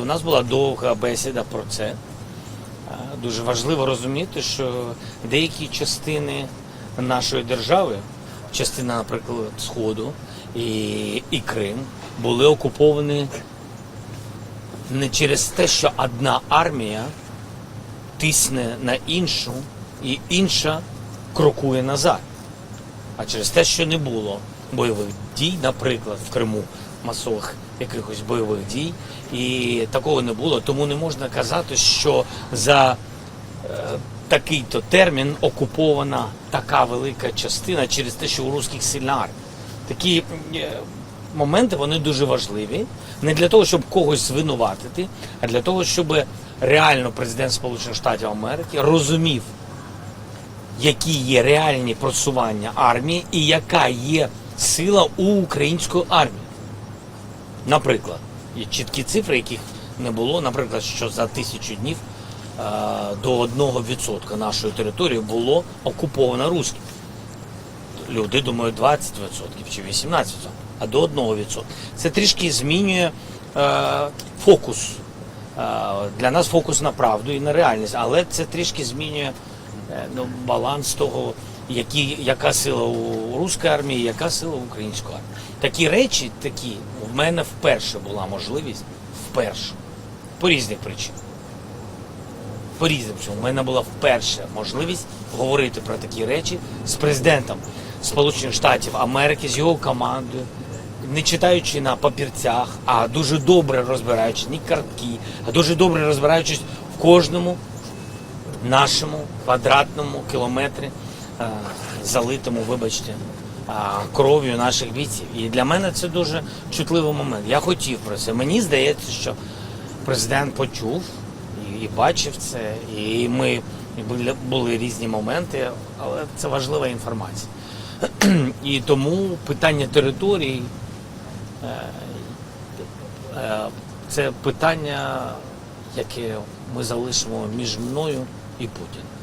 У нас була довга бесіда про це. Е, Дуже важливо розуміти, що деякі частини нашої держави, частина, наприклад, Сходу і, і Крим, були окуповані не через те, що одна армія тисне на іншу, і інша крокує назад. А через те, що не було бойових дій, наприклад, в Криму масових якихось бойових дій, і такого не було. Тому не можна казати, що за е, такий-то термін окупована така велика частина через те, що у русських сильна армія. Такі е, моменти вони дуже важливі. Не для того, щоб когось звинуватити, а для того, щоб реально президент Сполучених Штатів Америки розумів, які є реальні просування армії і яка є сила у української армії. Наприклад, є чіткі цифри, яких не було. Наприклад, що за тисячу днів е, до 1% нашої території було окуповано русським. Люди думають 20% чи 18%, а до 1%. Це трішки змінює е, фокус. Е, для нас фокус на правду і на реальність, але це трішки змінює ну, баланс того, які, яка сила у руської армії, яка сила у української армії. Такі речі, такі, в мене вперше була можливість, вперше, по різних причинах. По різним чому. У мене була вперше можливість говорити про такі речі з президентом Сполучених Штатів Америки, з його командою, не читаючи на папірцях, а дуже добре розбираючись, не картки, а дуже добре розбираючись в кожному нашому квадратному кілометрі, е, залитому, вибачте, е, кров'ю наших бійців. І для мене це дуже чутливий момент. Я хотів про це. Мені здається, що президент почув і, бачив це, і ми були, різні моменти, але це важлива інформація. І тому питання територій е, е, це питання, яке ми залишимо між мною і Путін.